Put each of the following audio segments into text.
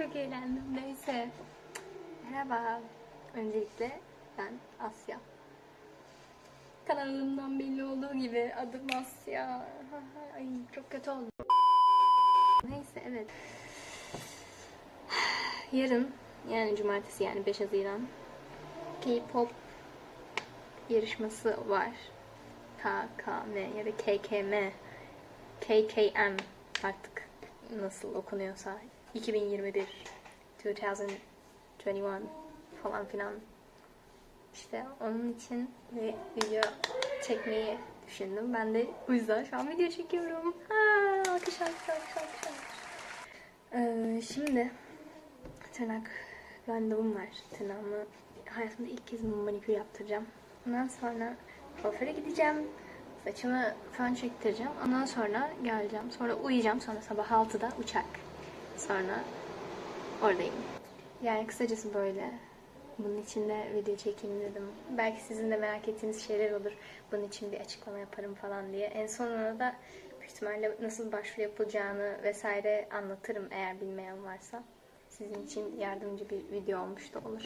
Çok eğlendim. Neyse. Merhaba. Öncelikle ben Asya. Kanalımdan belli olduğu gibi adım Asya. Ay çok kötü oldu. Neyse evet. Yarın yani cumartesi yani 5 Haziran K-pop yarışması var. KKM ya da KKM KKM artık nasıl okunuyorsa 2021 2021 falan filan işte onun için bir video çekmeyi düşündüm. Ben de bu yüzden şu an video çekiyorum. Ha, alkış alkış alkış alkış alkış. Ee, şimdi tırnak randevum var. Tırnağımı hayatımda ilk kez manikür yaptıracağım. Ondan sonra kuaföre gideceğim. Saçımı fön çektireceğim. Ondan sonra geleceğim. Sonra uyuyacağım. Sonra sabah 6'da uçak. Sonra oradayım. Yani kısacası böyle. Bunun için de video çekeyim dedim. Belki sizin de merak ettiğiniz şeyler olur. Bunun için bir açıklama yaparım falan diye. En sonunda da büyük ihtimalle nasıl başvuru yapılacağını vesaire anlatırım eğer bilmeyen varsa. Sizin için yardımcı bir video olmuş da olur.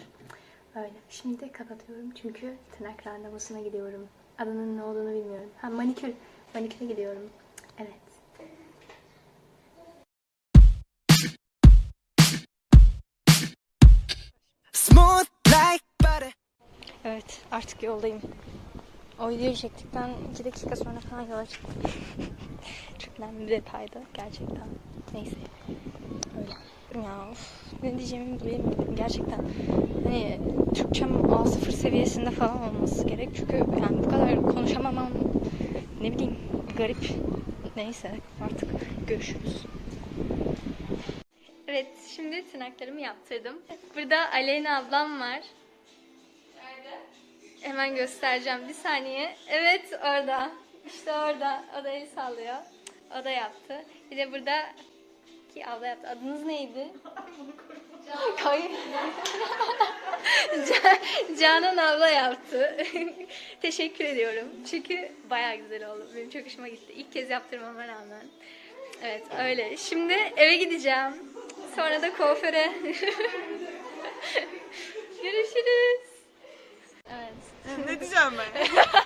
Öyle. Şimdi de kapatıyorum çünkü tırnak randevusuna gidiyorum. Adının ne olduğunu bilmiyorum. Ha manikür. Maniküre gidiyorum. Evet. Evet artık yoldayım. O videoyu çektikten 2 dakika sonra falan yola çıktım. Çok önemli bir detaydı gerçekten. Neyse. Öyle. Ya of, ne diyeceğimi bilemedim gerçekten. Hani Türkçem A0 seviyesinde falan olması gerek. Çünkü yani bu kadar konuşamamam ne bileyim garip. Neyse artık görüşürüz. Evet şimdi tırnaklarımı yaptırdım. Burada Aleyna ablam var. Hemen göstereceğim. Bir saniye. Evet orada. İşte orada. O da el sallıyor. O da yaptı. Bir de burada ki abla yaptı. Adınız neydi? Can- Canan abla yaptı. Teşekkür ediyorum. Çünkü bayağı güzel oldu. Benim çok hoşuma gitti. İlk kez yaptırmama rağmen. Evet öyle. Şimdi eve gideceğim. Sonra da kuaföre. Görüşürüz. Ne diyeceğim ben?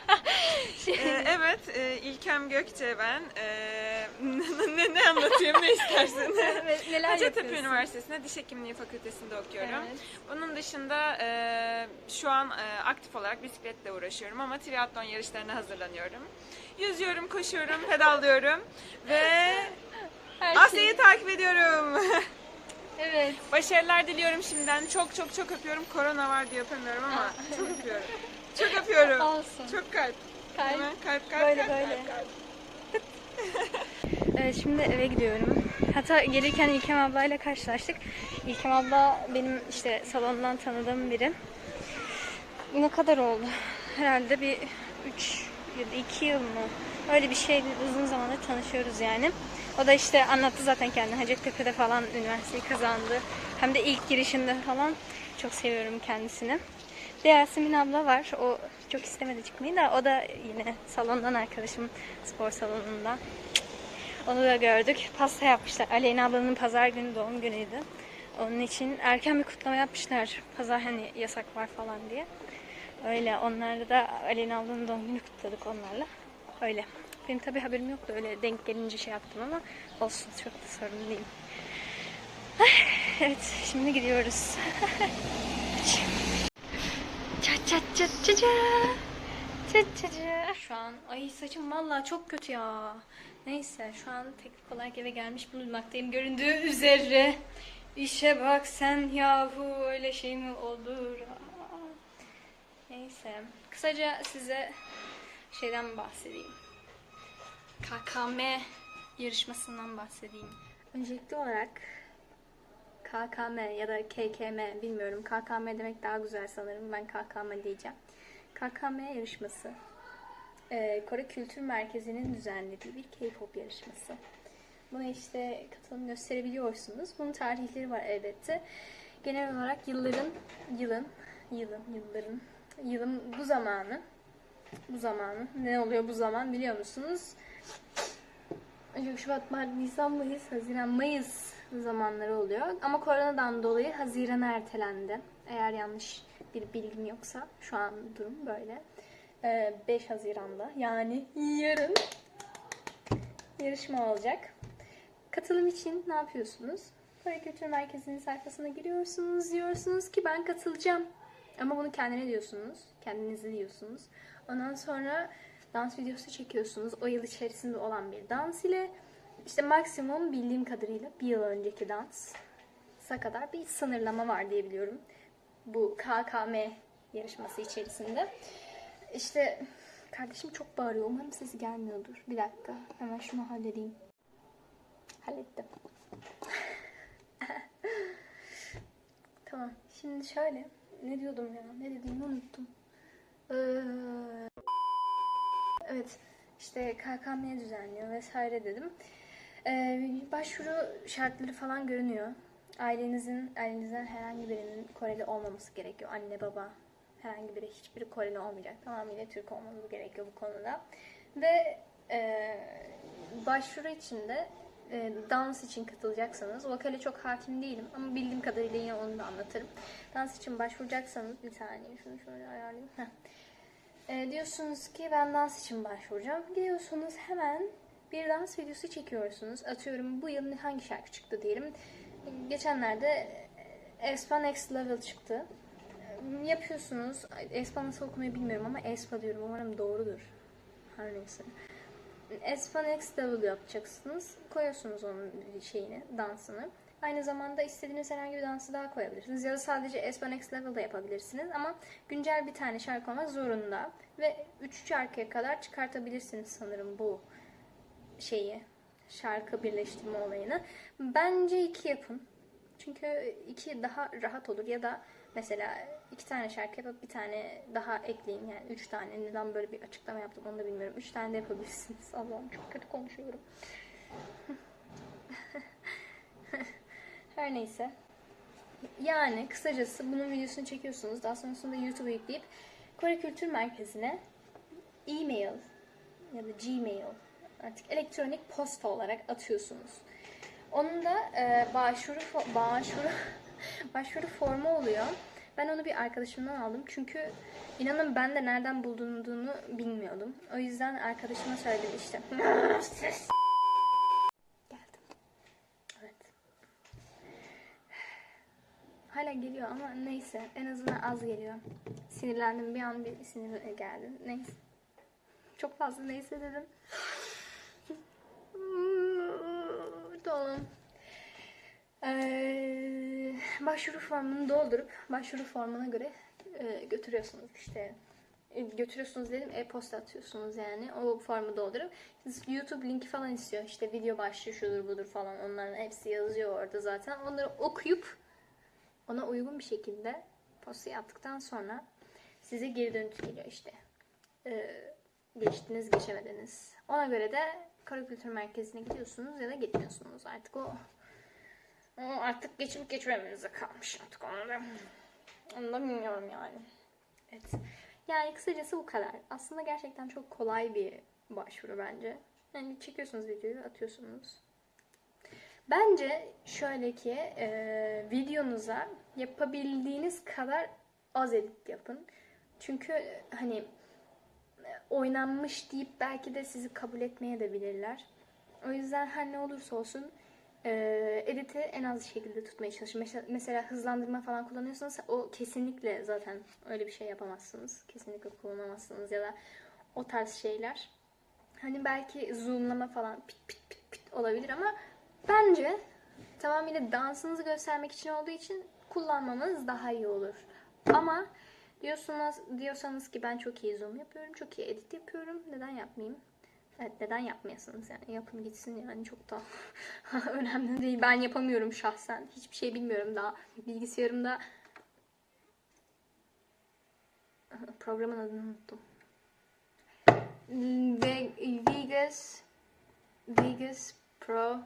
Ee, evet, e, İlkem Gökçe ben. Ee, ne, ne anlatayım, ne istersin? Evet, neler Hacettepe yapıyorsun? Üniversitesi'nde Diş Hekimliği Fakültesi'nde okuyorum. Evet. Onun dışında e, şu an e, aktif olarak bisikletle uğraşıyorum ama triatlon yarışlarına hazırlanıyorum. Yüzüyorum, koşuyorum, pedallıyorum ve Her şey- Asya'yı takip ediyorum. Evet. Başarılar diliyorum şimdiden. Çok çok çok öpüyorum. Korona var diye öpemiyorum ama çok öpüyorum. Çok öpüyorum. Olsun. Çok kalp. Kalp. Hemen kalp kalp Böyle, kalp, böyle. kalp, kalp. Evet, şimdi eve gidiyorum. Hatta gelirken İlkem ablayla karşılaştık. İlkem abla benim işte salondan tanıdığım biri. Ne kadar oldu? Herhalde bir 3 ya da 2 yıl mı? Öyle bir şey uzun zamandır tanışıyoruz yani. O da işte anlattı zaten kendini. Hacettepe'de falan üniversiteyi kazandı. Hem de ilk girişinde falan. Çok seviyorum kendisini. De Yasemin abla var. O çok istemedi çıkmayı da o da yine salondan arkadaşım spor salonunda. Onu da gördük. Pasta yapmışlar. Aleyna ablanın pazar günü doğum günüydü. Onun için erken bir kutlama yapmışlar. Pazar hani yasak var falan diye. Öyle onlarla da Aleyna ablanın doğum günü kutladık onlarla. Öyle. Benim tabii haberim yoktu. Öyle denk gelince şey yaptım ama olsun çok da sorun değil. Evet şimdi gidiyoruz. Çat çat çat çat çat. Şu an ay saçım vallahi çok kötü ya. Neyse şu an teknik olarak eve gelmiş bulunmaktayım. Göründüğü üzere. İşe bak sen yahu öyle şey mi olur? Aa. Neyse. Kısaca size şeyden bahsedeyim. KKM yarışmasından bahsedeyim. Öncelikli olarak KKM ya da KKM bilmiyorum. KKM demek daha güzel sanırım. Ben KKM diyeceğim. KKM yarışması. Ee, Kore Kültür Merkezi'nin düzenlediği bir K-pop yarışması. Buna işte katılım gösterebiliyorsunuz. Bunun tarihleri var elbette. Genel olarak yılların, yılın, yılın, yılların, yılın bu zamanı, bu zamanı, ne oluyor bu zaman biliyor musunuz? Ocak, Şubat, Mart, Nisan, Mayıs, Haziran, Mayıs zamanları oluyor. Ama koronadan dolayı Haziran'a ertelendi. Eğer yanlış bir bilgim yoksa şu an durum böyle. Ee, 5 Haziran'da yani yarın yarışma olacak. Katılım için ne yapıyorsunuz? Kore Kültür Merkezi'nin sayfasına giriyorsunuz. Diyorsunuz ki ben katılacağım. Ama bunu kendine diyorsunuz. Kendinize diyorsunuz. Ondan sonra dans videosu çekiyorsunuz. O yıl içerisinde olan bir dans ile işte maksimum bildiğim kadarıyla bir yıl önceki dansa kadar bir sınırlama var diye biliyorum. Bu KKM yarışması içerisinde. İşte kardeşim çok bağırıyor. Umarım sesi gelmiyordur. Bir dakika. Hemen şunu halledeyim. Hallettim. tamam. Şimdi şöyle. Ne diyordum ya? Ne dediğimi unuttum. Ee, evet. işte KKM düzenliyor vesaire dedim. Ee, başvuru şartları falan görünüyor. Ailenizin, ailenizden herhangi birinin Koreli olmaması gerekiyor. Anne, baba, herhangi biri, hiçbiri Koreli olmayacak. Tamamıyla Türk olmanız gerekiyor bu konuda. Ve e, başvuru için de e, dans için katılacaksanız, vokale çok hakim değilim ama bildiğim kadarıyla yine onu da anlatırım. Dans için başvuracaksanız, bir saniye şunu şöyle ayarlayayım. E, diyorsunuz ki ben dans için başvuracağım. Gidiyorsunuz hemen bir dans videosu çekiyorsunuz. Atıyorum bu yıl hangi şarkı çıktı diyelim. Geçenlerde Espa Next Level çıktı. Yapıyorsunuz. Espa nasıl okumayı bilmiyorum ama Espa diyorum. Umarım doğrudur. Her neyse. Espa Next Level yapacaksınız. Koyuyorsunuz onun şeyini, dansını. Aynı zamanda istediğiniz herhangi bir dansı daha koyabilirsiniz. Ya da sadece Espa Next Level da yapabilirsiniz. Ama güncel bir tane şarkı olmak zorunda. Ve 3 şarkıya kadar çıkartabilirsiniz sanırım bu şeyi. Şarkı birleştirme olayını. Bence iki yapın. Çünkü iki daha rahat olur. Ya da mesela iki tane şarkı yapıp bir tane daha ekleyin. Yani üç tane. Neden böyle bir açıklama yaptım onu da bilmiyorum. Üç tane de yapabilirsiniz. Allah'ım çok kötü konuşuyorum. Her neyse. Yani kısacası bunun videosunu çekiyorsunuz. Daha sonrasında YouTube'a yükleyip Kore Kültür Merkezi'ne e-mail ya da Gmail artık elektronik posta olarak atıyorsunuz. Onun da e, başvuru başvuru başvuru formu oluyor. Ben onu bir arkadaşımdan aldım. Çünkü inanın ben de nereden bulunduğunu bilmiyordum. O yüzden arkadaşıma söyledim işte. Geldim. Evet. Hala geliyor ama neyse. En azından az geliyor. Sinirlendim. Bir an bir sinir geldi. Neyse. Çok fazla neyse dedim. Tamam. Ee, başvuru formunu doldurup başvuru formuna göre e, götürüyorsunuz işte. E, götürüyorsunuz dedim e-posta atıyorsunuz yani. O formu doldurup YouTube linki falan istiyor. İşte video başlığı şudur budur falan onların hepsi yazıyor orada zaten. Onları okuyup ona uygun bir şekilde postayı attıktan sonra size geri dönüş geliyor işte. Ee, geçtiniz geçemediniz ona göre de Kara Kültür Merkezi'ne gidiyorsunuz ya da gitmiyorsunuz artık o o artık geçip geçmemenize kalmış artık onu da. Onu da bilmiyorum yani. Evet. Yani kısacası bu kadar. Aslında gerçekten çok kolay bir başvuru bence. Yani çekiyorsunuz videoyu, atıyorsunuz. Bence şöyle ki e, videonuza yapabildiğiniz kadar az edit yapın. Çünkü hani oynanmış deyip belki de sizi kabul etmeye de bilirler. O yüzden her ne olursa olsun e, editi en az şekilde tutmaya çalışın. Mesela, hızlandırma falan kullanıyorsanız o kesinlikle zaten öyle bir şey yapamazsınız. Kesinlikle kullanamazsınız ya da o tarz şeyler. Hani belki zoomlama falan pit pit pit pit olabilir ama bence tamamıyla dansınızı göstermek için olduğu için kullanmanız daha iyi olur. Ama diyorsunuz diyorsanız ki ben çok iyi zoom yapıyorum, çok iyi edit yapıyorum. Neden yapmayayım? Evet neden yapmayasınız yani yapın gitsin yani çok da önemli değil. Ben yapamıyorum şahsen. Hiçbir şey bilmiyorum daha. Bilgisayarımda programın adını unuttum. Ve Vegas Vegas Pro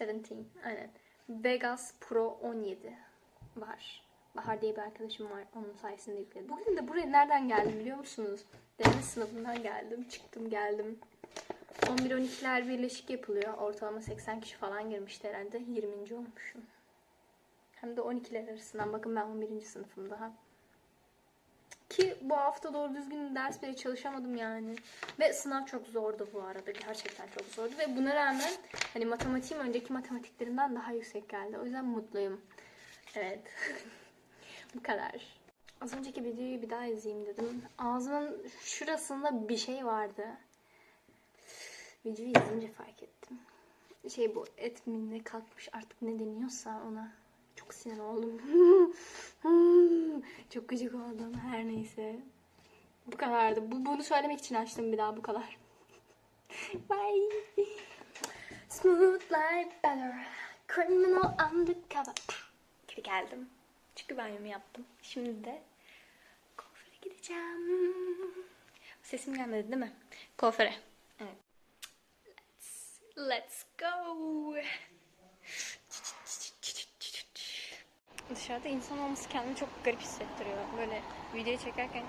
17 aynen. Vegas Pro 17 var. Bahar diye bir arkadaşım var. Onun sayesinde yükledim. Bugün de buraya nereden geldim biliyor musunuz? Deneme sınavından geldim. Çıktım geldim. 11-12'ler birleşik yapılıyor. Ortalama 80 kişi falan girmişti herhalde. 20. olmuşum. Hem de 12'ler arasından. Bakın ben 11. sınıfım daha. Ki bu hafta doğru düzgün ders bile çalışamadım yani. Ve sınav çok zordu bu arada. Gerçekten çok zordu. Ve buna rağmen hani matematiğim önceki matematiklerimden daha yüksek geldi. O yüzden mutluyum. Evet. bu kadar. Az önceki videoyu bir daha izleyeyim dedim. Ağzımın şurasında bir şey vardı. Videoyu izleyince fark ettim. Şey bu et mi kalkmış artık ne deniyorsa ona. Çok sinir oldum. Çok gıcık oldum her neyse. Bu kadardı. Bu, bunu söylemek için açtım bir daha bu kadar. Bye. Smooth like butter. Criminal undercover. Gibi geldim. Çünkü banyomu yaptım. Şimdi de kuaföre gideceğim. Sesim gelmedi değil mi? Kuaföre. Evet. Let's, let's go. Dışarıda insan olması kendimi çok garip hissettiriyor. Böyle videoyu çekerken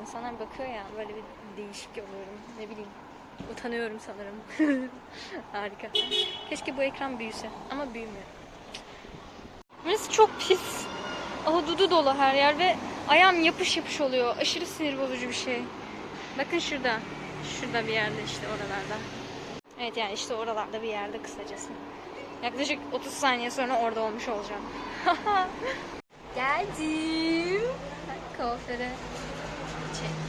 insanlar bakıyor ya böyle bir değişik oluyorum. Ne bileyim. Utanıyorum sanırım. Harika. Keşke bu ekran büyüse ama büyümüyor. Burası çok pis. Ahududu dolu her yer ve ayağım yapış yapış oluyor. Aşırı sinir bozucu bir şey. Bakın şurada. Şurada bir yerde işte oralarda. Evet yani işte oralarda bir yerde kısacası. Yaklaşık 30 saniye sonra orada olmuş olacağım. Geldim. Kuaföre.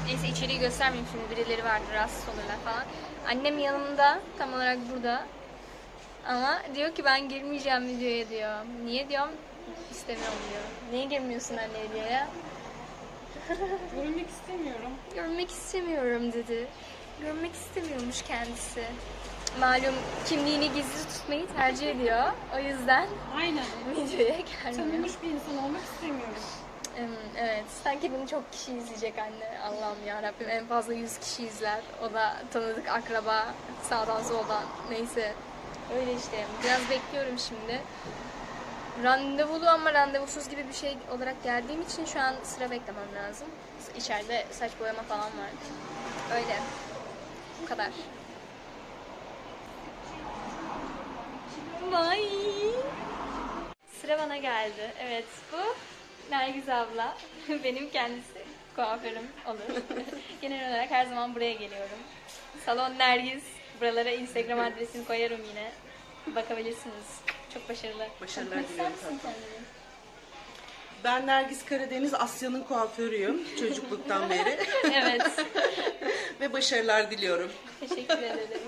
Neyse içeriği göstermeyeyim şimdi birileri vardır rahatsız olurlar falan. Annem yanımda tam olarak burada. Ama diyor ki ben girmeyeceğim videoya diyor. Niye diyorum? İstemiyorum diyor. Niye girmiyorsun anne videoya? Görünmek istemiyorum. Görmek istemiyorum dedi. Görmek istemiyormuş kendisi. Malum kimliğini gizli tutmayı tercih ediyor. O yüzden Aynen. videoya gelmiyor. Tanınmış bir insan olmak istemiyorum. Hmm, Evet, sanki bunu çok kişi izleyecek anne. Allah'ım ya Rabbim en fazla 100 kişi izler. O da tanıdık akraba, sağdan soldan neyse. Öyle işte. Biraz bekliyorum şimdi. Randevulu ama randevusuz gibi bir şey olarak geldiğim için şu an sıra beklemem lazım. İçeride saç boyama falan var. Öyle. Bu kadar. Bye. Sıra bana geldi. Evet bu Nergiz abla. Benim kendisi kuaförüm olur. Genel olarak her zaman buraya geliyorum. Salon Nergiz. Buralara Instagram adresimi koyarım yine. Bakabilirsiniz. Çok başarılı. Başarılar diliyorum kendini? Ben Nergis Karadeniz, Asya'nın kuaförüyüm çocukluktan beri Evet. ve başarılar diliyorum. Teşekkür ederim.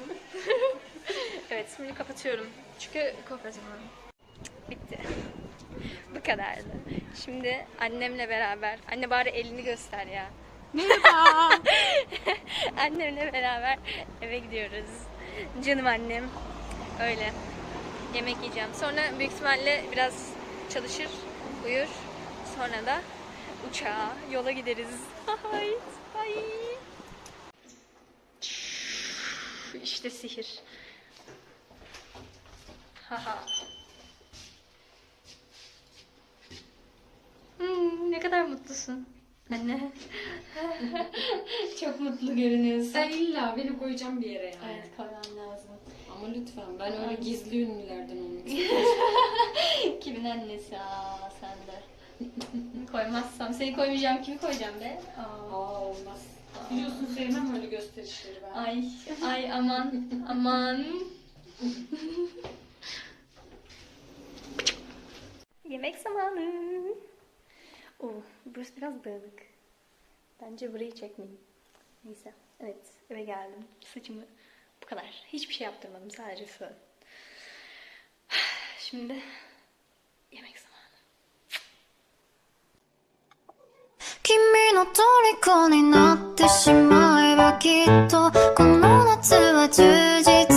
evet şimdi kapatıyorum. Çünkü kuaför zamanı. Bitti. Bu kadardı. Şimdi annemle beraber, anne bari elini göster ya. Merhaba. Annemle beraber eve gidiyoruz. Canım annem. Öyle. Yemek yiyeceğim. Sonra büyük ihtimalle biraz çalışır, uyur. Sonra da uçağa, yola gideriz. Ay, ay. İşte sihir. Haha. Hmm, ne kadar mutlusun. Anne. Çok mutlu görünüyorsun. Sen illa beni koyacağım bir yere yani. Evet. Ama lütfen ben öyle gizli ünlülerden olmak istiyorum. Kimin annesi? Aa sen de. Koymazsam seni koymayacağım kimi koyacağım be? Aa. Aa olmaz. Biliyorsun sevmem öyle gösterişleri ben. Ay ay aman aman. Yemek zamanı. Oo, burası biraz dağınık. Bence burayı çekmeyeyim. Neyse. Evet eve geldim. Saçımı bu kadar. Hiçbir şey yaptırmadım. Sadece fön. Şimdi yemek zamanı. 君の虜になってしまえばきっとこの夏は充実